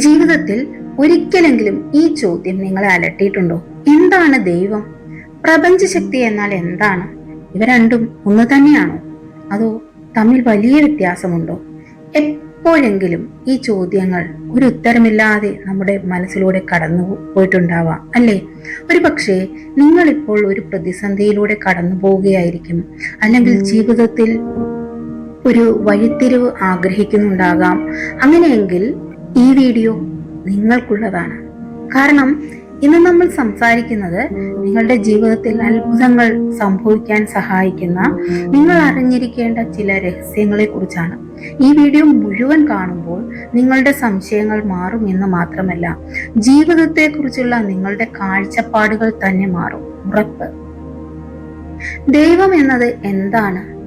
ജീവിതത്തിൽ ഒരിക്കലെങ്കിലും ഈ ചോദ്യം നിങ്ങളെ അലട്ടിയിട്ടുണ്ടോ? എന്താണ് ദൈവം? പ്രപഞ്ചശക്തി എന്നാൽ എന്താണ്? ഇവ രണ്ടും ഒന്ന് തന്നെയാണോ? അതോ തമ്മിൽ വലിയ വ്യത്യാസമുണ്ടോ? എപ്പോഴെങ്കിലും ഈ ചോദ്യങ്ങൾ ഒരു ഉത്തരമില്ലാതെ നമ്മുടെ മനസ്സിലൂടെ കടന്നു പോയിട്ടുണ്ടാവാം അല്ലേ? ഒരു പക്ഷേ നിങ്ങളിപ്പോൾ ഒരു പ്രതിസന്ധിയിലൂടെ കടന്നു പോവുകയായിരിക്കും. അല്ലെങ്കിൽ ജീവിതത്തിൽ ഒരു വഴിത്തിരിവ് ആഗ്രഹിക്കുന്നുണ്ടാകാം. അങ്ങനെയെങ്കിൽ ഈ വീഡിയോ നിങ്ങൾക്കുള്ളതാണ്. കാരണം ഇന്ന് നമ്മൾ സംസാരിക്കുന്നത് നിങ്ങളുടെ ജീവിതത്തിൽ അത്ഭുതങ്ങൾ സംഭവിക്കാൻ സഹായിക്കുന്ന നിങ്ങൾ അറിഞ്ഞിരിക്കേണ്ട ചില രഹസ്യങ്ങളെ കുറിച്ചാണ് ഈ വീഡിയോ മുഴുവൻ കാണുമ്പോൾ നിങ്ങളുടെ സംശയങ്ങൾ മാറും എന്ന് മാത്രമല്ല ജീവിതത്തെക്കുറിച്ചുള്ള നിങ്ങളുടെ കാഴ്ചപ്പാടുകൾ തന്നെ മാറും. ഉറപ്പ്. ദൈവം എന്നത് എന്താണ്?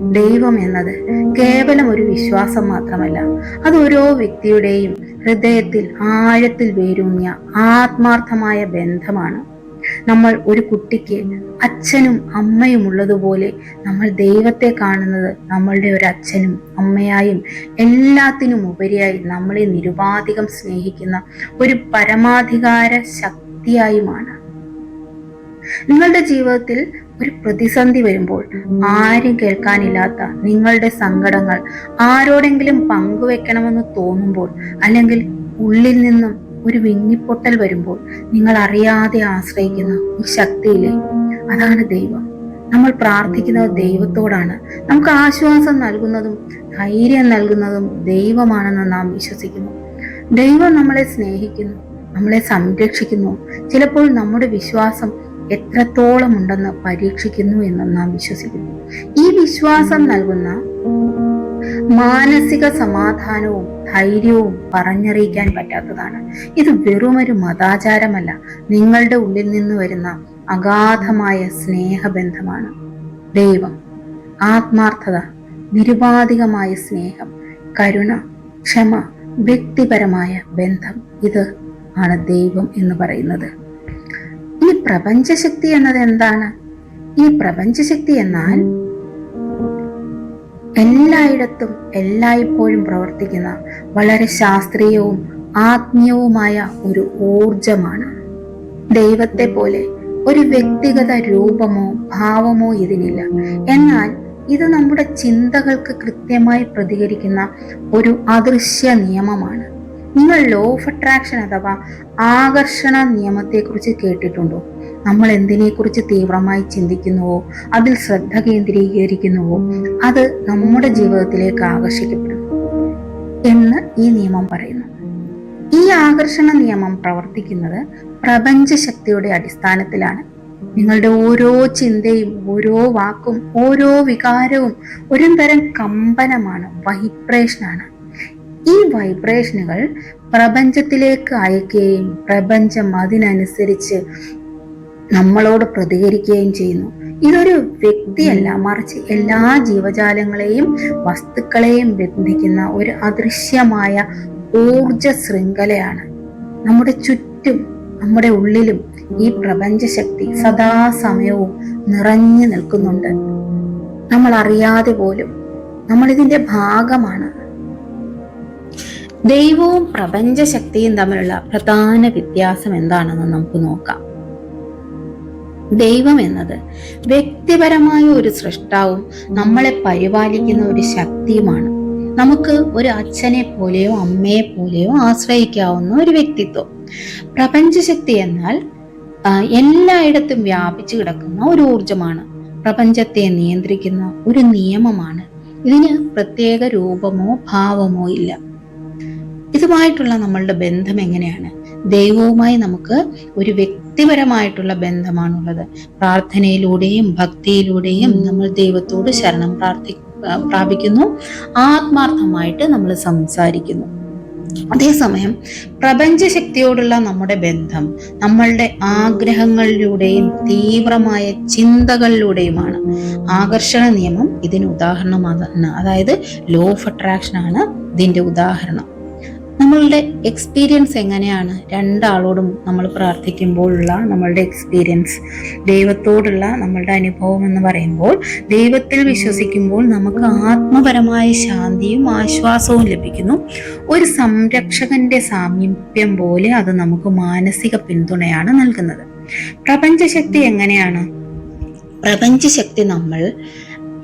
ദൈവം എന്നത് കേവലം ഒരു വിശ്വാസം മാത്രമല്ല. അത് ഓരോ വ്യക്തിയുടെയും ഹൃദയത്തിൽ ആഴത്തിൽ വേരൂന്നിയ ആത്മാർത്ഥമായ ബന്ധമാണ്. നമ്മൾ ഒരു കുട്ടിക്ക് അച്ഛനും അമ്മയും ഉള്ളതുപോലെ നമ്മൾ ദൈവത്തെ കാണുന്നത് നമ്മളുടെ ഒരു അച്ഛനും അമ്മയായും എല്ലാത്തിനും ഉപരിയായി നമ്മളെ നിരുപാധികം സ്നേഹിക്കുന്ന ഒരു പരമാധികാര ശക്തിയായുമാണ്. നിങ്ങളുടെ ജീവിതത്തിൽ ഒരു പ്രതിസന്ധി വരുമ്പോൾ ആരും കേൾക്കാനില്ലാത്ത നിങ്ങളുടെ സങ്കടങ്ങൾ ആരോടെങ്കിലും പങ്കുവെക്കണമെന്ന് തോന്നുമ്പോൾ അല്ലെങ്കിൽ ഉള്ളിൽ നിന്നും ഒരു വിങ്ങിപ്പൊട്ടൽ വരുമ്പോൾ നിങ്ങൾ അറിയാതെ ആശ്രയിക്കുന്ന ഒരു ശക്തിയില്ലേ അതാണ് ദൈവം. നമ്മൾ പ്രാർത്ഥിക്കുന്നത് ദൈവത്തോടാണ്. നമുക്ക് ആശ്വാസം നൽകുന്നതും ധൈര്യം നൽകുന്നതും ദൈവമാണെന്ന് നാം വിശ്വസിക്കുന്നു. ദൈവം നമ്മളെ സ്നേഹിക്കുന്നു നമ്മളെ സംരക്ഷിക്കുന്നു. ചിലപ്പോൾ നമ്മുടെ വിശ്വാസം എത്രത്തോളം ഉണ്ടെന്ന് പരീക്ഷിക്കുന്നു എന്ന് നാം വിശ്വസിക്കുന്നു. ഈ വിശ്വാസം നൽകുന്ന മാനസിക സമാധാനവും ധൈര്യവും പറഞ്ഞറിയിക്കാൻ പറ്റാത്തതാണ്. ഇത് വെറുമൊരു മതാചാരമല്ല. നിങ്ങളുടെ ഉള്ളിൽ നിന്ന് വരുന്ന അഗാധമായ സ്നേഹബന്ധമാണ്. ദൈവം ആത്മാർത്ഥത നിരുപാധികമായ സ്നേഹം കരുണ ക്ഷമ വ്യക്തിപരമായ ബന്ധം. ഇത് ആണ് ദൈവം എന്ന് പറയുന്നത്. ഈ പ്രപഞ്ചശക്തി എന്നത് എന്താണ്? ഈ പ്രപഞ്ചശക്തി എന്നാൽ എല്ലായിടത്തും എല്ലായ്പ്പോഴും പ്രവർത്തിക്കുന്ന വളരെ ശാസ്ത്രീയവും ആത്മീയവുമായ ഒരു ഊർജമാണ് ദൈവത്തെ പോലെ ഒരു വ്യക്തിഗത രൂപമോ ഭാവമോ ഇതിനില്ല. എന്നാൽ ഇത് നമ്മുടെ ചിന്തകൾക്ക് കൃത്യമായി പ്രതികരിക്കുന്ന ഒരു അദൃശ്യ നിയമമാണ്. നിങ്ങൾ ലോ ഓഫ് അട്രാക്ഷൻ അഥവാ ആകർഷണ നിയമത്തെക്കുറിച്ച് കേട്ടിട്ടുണ്ടോ? നമ്മൾ എന്തിനെക്കുറിച്ച് തീവ്രമായി ചിന്തിക്കുന്നുവോ? അതിൽ ശ്രദ്ധ കേന്ദ്രീകരിക്കുന്നുവോ? അത് നമ്മുടെ ജീവിതത്തിലേക്ക് ആകർഷിക്കപ്പെടുന്നു എന്ന് ഈ നിയമം പറയുന്നു. ഈ ആകർഷണ നിയമം പ്രവർത്തിക്കുന്നത് പ്രപഞ്ച ശക്തിയുടെ അടിസ്ഥാനത്തിലാണ്. നിങ്ങളുടെ ഓരോ ചിന്തയും ഓരോ വാക്കും ഓരോ വികാരവും ഒരു തരം കമ്പനമാണ് വൈബ്രേഷനാണ് ഈ വൈബ്രേഷനുകൾ പ്രപഞ്ചത്തിലേക്ക് അയക്കുകയും പ്രപഞ്ചം അതിനനുസരിച്ച് നമ്മളോട് പ്രതികരിക്കുകയും ചെയ്യുന്നു. ഇതൊരു വ്യക്തിയല്ല മറിച്ച് എല്ലാ ജീവജാലങ്ങളെയും വസ്തുക്കളെയും ബന്ധിക്കുന്ന ഒരു അദൃശ്യമായ ഊർജ ശൃംഖലയാണ്. നമ്മുടെ ചുറ്റും നമ്മുടെ ഉള്ളിലും ഈ പ്രപഞ്ചശക്തി സദാസമയവും നിറഞ്ഞു നിൽക്കുന്നുണ്ട്. നമ്മൾ അറിയാതെ പോലും നമ്മളിതിന്റെ ഭാഗമാണ് ദൈവവും പ്രപഞ്ചശക്തിയും തമ്മിലുള്ള പ്രധാന വ്യത്യാസം എന്താണെന്ന് നമുക്ക് നോക്കാം. ദൈവം എന്നത് വ്യക്തിപരമായ ഒരു സൃഷ്ടാവും നമ്മളെ പരിപാലിക്കുന്ന ഒരു ശക്തിയുമാണ്. നമുക്ക് ഒരു അച്ഛനെ പോലെയോ അമ്മയെ പോലെയോ ആശ്രയിക്കാവുന്ന ഒരു വ്യക്തിത്വം. പ്രപഞ്ചശക്തി എന്നാൽ എല്ലായിടത്തും വ്യാപിച്ചു കിടക്കുന്ന ഒരു ഊർജമാണ് പ്രപഞ്ചത്തെ നിയന്ത്രിക്കുന്ന ഒരു നിയമമാണ്. ഇതിന് പ്രത്യേക രൂപമോ ഭാവമോ ഇല്ല. ഇതുമായിട്ടുള്ള നമ്മളുടെ ബന്ധം എങ്ങനെയാണ്? ദൈവവുമായി നമുക്ക് ഒരു വ്യക്തിപരമായിട്ടുള്ള ബന്ധമാണുള്ളത്. പ്രാർത്ഥനയിലൂടെയും ഭക്തിയിലൂടെയും നമ്മൾ ദൈവത്തോട് ശരണം പ്രാർത്ഥി പ്രാപിക്കുന്നു. ആത്മാർത്ഥമായിട്ട് നമ്മൾ സംസാരിക്കുന്നു. അതേസമയം പ്രപഞ്ചശക്തിയോടുള്ള നമ്മുടെ ബന്ധം നമ്മളുടെ ആഗ്രഹങ്ങളിലൂടെയും തീവ്രമായ ചിന്തകളിലൂടെയുമാണ്. ആകർഷണ നിയമം ഇതിന് ഉദാഹരണമാണ് അതായത് ലോ ഓഫ് അട്രാക്ഷൻ ആണ് ഇതിന്റെ ഉദാഹരണം. നമ്മളുടെ എക്സ്പീരിയൻസ് എങ്ങനെയാണ്? രണ്ടാളോടും നമ്മൾ പ്രാർത്ഥിക്കുമ്പോഴുള്ള നമ്മളുടെ എക്സ്പീരിയൻസ് ദൈവത്തോടുള്ള നമ്മളുടെ അനുഭവം എന്ന് പറയുമ്പോൾ ദൈവത്തിൽ വിശ്വസിക്കുമ്പോൾ നമുക്ക് ആത്മപരമായ ശാന്തിയും ആശ്വാസവും ലഭിക്കുന്നു. ഒരു സംരക്ഷകന്റെ സാമീപ്യം പോലെ അത് നമുക്ക് മാനസിക പിന്തുണയാണ് നൽകുന്നത്. പ്രപഞ്ചശക്തി എങ്ങനെയാണ്? പ്രപഞ്ചശക്തി നമ്മൾ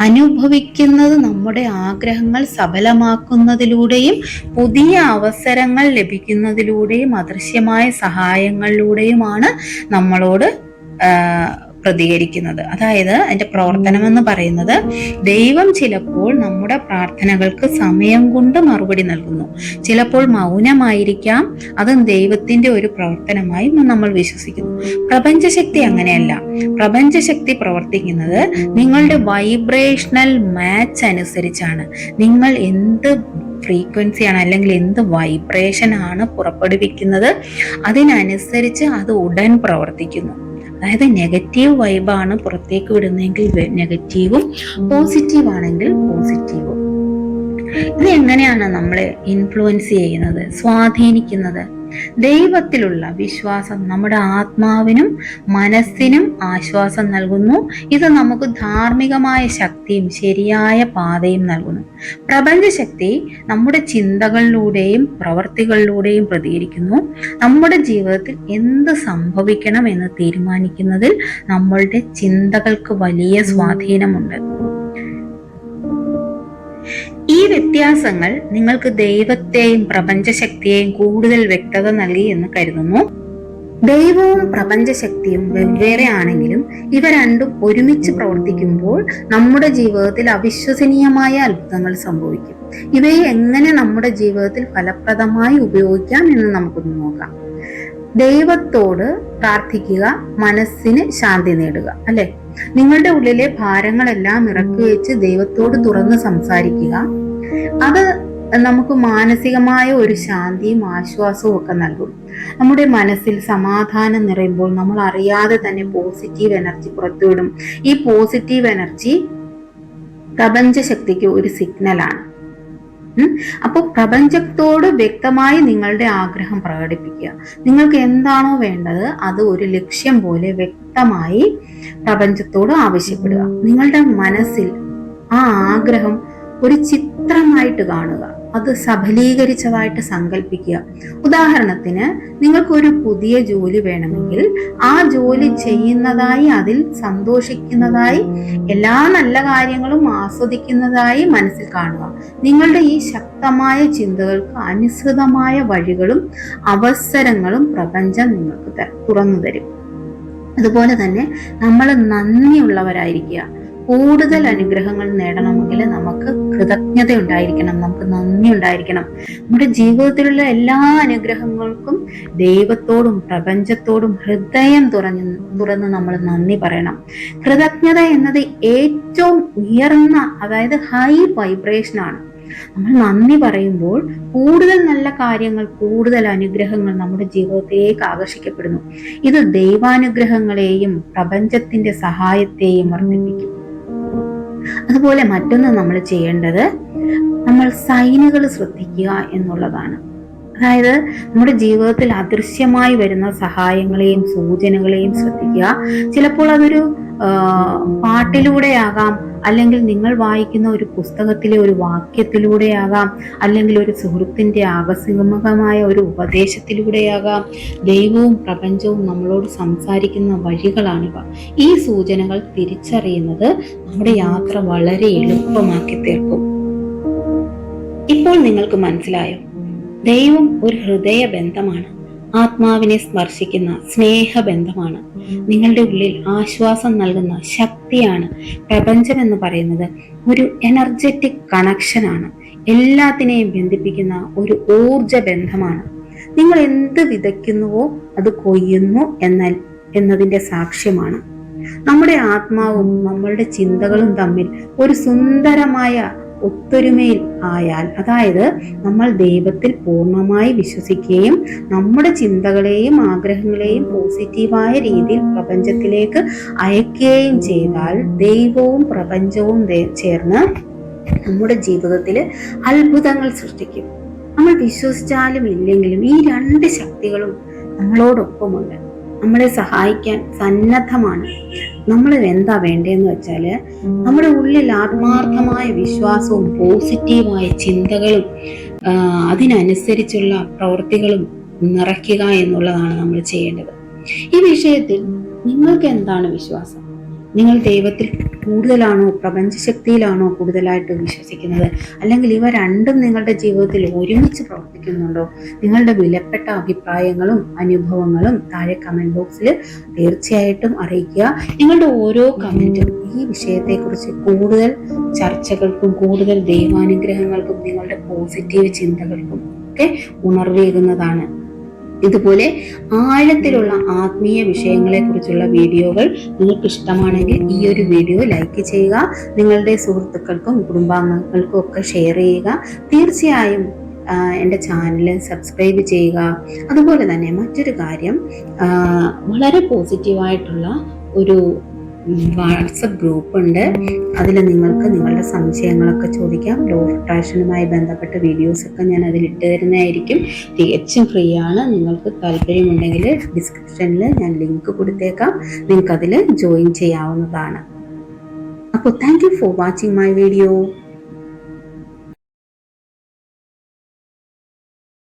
അനുഭവിക്കുന്നത് നമ്മുടെ ആഗ്രഹങ്ങൾ സഫലമാക്കുന്നതിലൂടെയും പുതിയ അവസരങ്ങൾ ലഭിക്കുന്നതിലൂടെയും അദൃശ്യമായ സഹായങ്ങളിലൂടെയുമാണ് നമ്മളോട് പ്രതികരിക്കുന്നത്. അതായത് അതിന്റെ പ്രവർത്തനം എന്ന് പറയുന്നത് ദൈവം ചിലപ്പോൾ നമ്മുടെ പ്രാർത്ഥനകൾക്ക് സമയം കൊണ്ട് മറുപടി നൽകുന്നു. ചിലപ്പോൾ മൗനമായിരിക്കാം അതും ദൈവത്തിന്റെ ഒരു പ്രവർത്തനമായി നമ്മൾ വിശ്വസിക്കുന്നു. പ്രപഞ്ചശക്തി അങ്ങനെയല്ല. പ്രപഞ്ചശക്തി പ്രവർത്തിക്കുന്നത് നിങ്ങളുടെ വൈബ്രേഷണൽ മാച്ച് അനുസരിച്ചാണ്. നിങ്ങൾ എന്ത് ഫ്രീക്വൻസിയാണ് അല്ലെങ്കിൽ എന്ത് വൈബ്രേഷൻ ആണ് പുറപ്പെടുവിക്കുന്നത് അതിനനുസരിച്ച് അത് ഉടൻ പ്രവർത്തിക്കുന്നു. അതായത് നെഗറ്റീവ് വൈബാണ് പുറത്തേക്ക് വിടുന്നതെങ്കിൽ നെഗറ്റീവും പോസിറ്റീവ് ആണെങ്കിൽ പോസിറ്റീവും ഇത് എങ്ങനെയാണ് നമ്മളെ ഇൻഫ്ലുവൻസ് ചെയ്യുന്നത് സ്വാധീനിക്കുന്നത്? ദൈവത്തിലുള്ള വിശ്വാസം നമ്മുടെ ആത്മാവിനും മനസ്സിനും ആശ്വാസം നൽകുന്നു. ഇത് നമുക്ക് ധാർമ്മികമായ ശക്തിയും ശരിയായ പാതയും നൽകുന്നു. പ്രപഞ്ചശക്തി നമ്മുടെ ചിന്തകളിലൂടെയും പ്രവർത്തികളിലൂടെയും പ്രതികരിക്കുന്നു. നമ്മുടെ ജീവിതത്തിൽ എന്ത് സംഭവിക്കണം എന്ന് തീരുമാനിക്കുന്നതിൽ നമ്മളുടെ ചിന്തകൾക്ക് വലിയ സ്വാധീനമുണ്ട്. ഈ വ്യത്യാസങ്ങൾ നിങ്ങൾക്ക് ദൈവത്തെയും പ്രപഞ്ചശക്തിയെയും കൂടുതൽ വ്യക്തത നൽകി എന്ന് കരുതുന്നു. ദൈവവും പ്രപഞ്ചശക്തിയും വെവ്വേറെ ആണെങ്കിലും ഇവ രണ്ടും ഒരുമിച്ച് പ്രവർത്തിക്കുമ്പോൾ നമ്മുടെ ജീവിതത്തിൽ അവിശ്വസനീയമായ അത്ഭുതങ്ങൾ സംഭവിക്കും. ഇവയെ എങ്ങനെ നമ്മുടെ ജീവിതത്തിൽ ഫലപ്രദമായി ഉപയോഗിക്കാം എന്ന് നമുക്കൊന്ന് നോക്കാം. ദൈവത്തോട് പ്രാർത്ഥിക്കുക മനസ്സിന് ശാന്തി നേടുക അല്ലെ? നിങ്ങളുടെ ഉള്ളിലെ ഭാരങ്ങളെല്ലാം ഇറക്കി വെച്ച് ദൈവത്തോട് തുറന്ന് സംസാരിക്കുക. അത് നമുക്ക് മാനസികമായ ഒരു ശാന്തിയും ആശ്വാസവും ഒക്കെ നൽകും. നമ്മുടെ മനസ്സിൽ സമാധാനം നിറയുമ്പോൾ നമ്മൾ അറിയാതെ തന്നെ പോസിറ്റീവ് എനർജി പുറത്തുവിടും. ഈ പോസിറ്റീവ് എനർജി പ്രപഞ്ചശക്തിക്ക് ഒരു സിഗ്നലാണ്. അപ്പോൾ പ്രപഞ്ചത്തോട് വ്യക്തമായി നിങ്ങളുടെ ആഗ്രഹം പ്രകടിപ്പിക്കുക. നിങ്ങൾക്ക് എന്താണോ വേണ്ടത് അത് ഒരു ലക്ഷ്യം പോലെ വ്യക്തമായി പ്രപഞ്ചത്തോട് ആവശ്യപ്പെടുക. നിങ്ങളുടെ മനസ്സിൽ ആ ആഗ്രഹം ഒരു ചിത്രമായിട്ട് കാണുക. അത് സഫലീകരിച്ചതായിട്ട് സങ്കല്പിക്കുക ഉദാഹരണത്തിന് നിങ്ങൾക്കൊരു പുതിയ ജോലി വേണമെങ്കിൽ ആ ജോലി ചെയ്യുന്നതായി അതിൽ സന്തോഷിക്കുന്നതായി എല്ലാ നല്ല കാര്യങ്ങളും ആസ്വദിക്കുന്നതായി മനസ്സിൽ കാണുക. നിങ്ങളുടെ ഈ ശക്തമായ ചിന്തകൾക്ക് അനുസൃതമായ വഴികളും അവസരങ്ങളും പ്രപഞ്ചം നിങ്ങൾക്ക് തുറന്നു തരും. അതുപോലെ തന്നെ നമ്മൾ നന്ദിയുള്ളവരായിരിക്കുക. കൂടുതൽ അനുഗ്രഹങ്ങൾ നേടണമെങ്കിൽ നമുക്ക് കൃതജ്ഞത ഉണ്ടായിരിക്കണം നമുക്ക് നന്ദി ഉണ്ടായിരിക്കണം നമ്മുടെ ജീവിതത്തിലുള്ള എല്ലാ അനുഗ്രഹങ്ങൾക്കും ദൈവത്തോടും പ്രപഞ്ചത്തോടും ഹൃദയം തുറന്ന് തുറന്ന് നമ്മൾ നന്ദി പറയണം. കൃതജ്ഞത എന്നത് ഏറ്റവും ഉയർന്ന അതായത് ഹൈ വൈബ്രേഷൻ ആണ്. നമ്മൾ നന്ദി പറയുമ്പോൾ കൂടുതൽ നല്ല കാര്യങ്ങൾ കൂടുതൽ അനുഗ്രഹങ്ങൾ നമ്മുടെ ജീവിതത്തിലേക്ക് ആകർഷിക്കപ്പെടുന്നു. ഇത് ദൈവാനുഗ്രഹങ്ങളെയും പ്രപഞ്ചത്തിന്റെ സഹായത്തെയും വർദ്ധിപ്പിക്കും. അതുപോലെ മറ്റൊന്ന് നമ്മൾ ചെയ്യേണ്ടത് നമ്മൾ സൈനുകൾ ശ്രദ്ധിക്കുക എന്നുള്ളതാണ്. അതായത് നമ്മുടെ ജീവിതത്തിൽ അദൃശ്യമായി വരുന്ന സഹായങ്ങളെയും സൂചനകളെയും ശ്രദ്ധിക്കുക. ചിലപ്പോൾ അതൊരു പാട്ടിലൂടെ പാട്ടിലൂടെയാകാം അല്ലെങ്കിൽ നിങ്ങൾ വായിക്കുന്ന ഒരു പുസ്തകത്തിലെ ഒരു വാക്യത്തിലൂടെയാകാം അല്ലെങ്കിൽ ഒരു സുഹൃത്തിന്റെ ആകസ്മികമായ ഒരു ഉപദേശത്തിലൂടെയാകാം. ദൈവവും പ്രപഞ്ചവും നമ്മളോട് സംസാരിക്കുന്ന വഴികളാണിവ. ഈ സൂചനകൾ തിരിച്ചറിയുന്നത് നമ്മുടെ യാത്ര വളരെ എളുപ്പമാക്കി തീർക്കും ഇപ്പോൾ നിങ്ങൾക്ക് മനസ്സിലായോ? ദൈവം ഒരു ഹൃദയ ബന്ധമാണ് ആത്മാവിനെ സ്പർശിക്കുന്ന സ്നേഹബന്ധമാണ്. നിങ്ങളുടെ ഉള്ളിൽ ആശ്വാസം നൽകുന്ന ശക്തിയാണ് പ്രപഞ്ചം എന്ന് പറയുന്നത്. ഒരു എനർജറ്റിക് കണക്ഷനാണ് എല്ലാത്തിനെയും ബന്ധിപ്പിക്കുന്ന ഒരു ഊർജ ബന്ധമാണ്. നിങ്ങൾ എന്ത് വിതയ്ക്കുന്നുവോ അത് കൊയ്യുന്നു എന്ന എന്നതിന്റെ സാക്ഷ്യമാണ്. നമ്മുടെ ആത്മാവും നമ്മളുടെ ചിന്തകളും തമ്മിൽ ഒരു സുന്ദരമായ ഒത്തൊരുമയിൽ ആയാൽ അതായത് നമ്മൾ ദൈവത്തിൽ പൂർണമായി വിശ്വസിക്കുകയും നമ്മുടെ ചിന്തകളെയും ആഗ്രഹങ്ങളെയും പോസിറ്റീവായ രീതിയിൽ പ്രപഞ്ചത്തിലേക്ക് അയക്കുകയും ചെയ്താൽ ദൈവവും പ്രപഞ്ചവും ചേർന്ന് നമ്മുടെ ജീവിതത്തിൽ അത്ഭുതങ്ങൾ സൃഷ്ടിക്കും. നമ്മൾ വിശ്വസിച്ചാലും ഇല്ലെങ്കിലും ഈ രണ്ട് ശക്തികളും നമ്മളോടൊപ്പമുണ്ട്. നമ്മളെ സഹായിക്കാൻ സന്നദ്ധമാണ്. നമ്മൾ എന്താ വേണ്ടതെന്ന് വെച്ചാൽ നമ്മുടെ ഉള്ളിൽ ആത്മാർത്ഥമായ വിശ്വാസവും പോസിറ്റീവായ ചിന്തകളും അതിനനുസരിച്ചുള്ള പ്രവൃത്തികളും നിറയ്ക്കുക എന്നുള്ളതാണ് നമ്മൾ ചെയ്യേണ്ടത്. ഈ വിഷയത്തിൽ നിങ്ങൾക്ക് എന്താണ് വിശ്വാസം? നിങ്ങൾ ദൈവത്തിൽ കൂടുതലാണോ പ്രപഞ്ചശക്തിയിലാണോ കൂടുതലായിട്ട് വിശ്വസിക്കുന്നത്? അല്ലെങ്കിൽ ഇവ രണ്ടും നിങ്ങളുടെ ജീവിതത്തിൽ ഒരുമിച്ച് പ്രവർത്തിക്കുന്നുണ്ടോ? നിങ്ങളുടെ വിലപ്പെട്ട അഭിപ്രായങ്ങളും അനുഭവങ്ങളും താഴെ കമന്റ് ബോക്സിൽ തീർച്ചയായിട്ടും അറിയിക്കുക. നിങ്ങളുടെ ഓരോ കമന്റും ഈ വിഷയത്തെക്കുറിച്ച് കൂടുതൽ ചർച്ചകൾക്കും കൂടുതൽ ദൈവാനുഗ്രഹങ്ങൾക്കും നിങ്ങളുടെ പോസിറ്റീവ് ചിന്തകൾക്കും ഒക്കെ ഉണർവേകുന്നതാണ് ഇതുപോലെ ആഴത്തിലുള്ള ആത്മീയ വിഷയങ്ങളെ കുറിച്ചുള്ള വീഡിയോകൾ നിങ്ങൾക്ക് ഇഷ്ടമാണെങ്കിൽ ഈ ഒരു വീഡിയോ ലൈക്ക് ചെയ്യുക നിങ്ങളുടെ സുഹൃത്തുക്കൾക്കും കുടുംബാംഗങ്ങൾക്കും ഒക്കെ ഷെയർ ചെയ്യുക. തീർച്ചയായും എന്റെ ചാനൽ സബ്സ്ക്രൈബ് ചെയ്യുക. അതുപോലെ തന്നെ മറ്റൊരു കാര്യം വളരെ പോസിറ്റീവായിട്ടുള്ള ഒരു വാട്സപ്പ് ഗ്രൂപ്പ് ഉണ്ട് അതിൽ നിങ്ങൾക്ക് നിങ്ങളുടെ സംശയങ്ങളൊക്കെ ചോദിക്കാം. ലോ ഓഫ് ബന്ധപ്പെട്ട വീഡിയോസൊക്കെ ഞാൻ അതിൽ ഇട്ട് തരുന്നതായിരിക്കും. തികച്ചും ഫ്രീ ആണ് നിങ്ങൾക്ക് താല്പര്യമുണ്ടെങ്കിൽ ഡിസ്ക്രിപ്ഷനിൽ ഞാൻ ലിങ്ക് കൊടുത്തേക്കാം. നിങ്ങൾക്ക് അതിൽ ജോയിൻ ചെയ്യാവുന്നതാണ്. അപ്പോൾ thank you for watching my video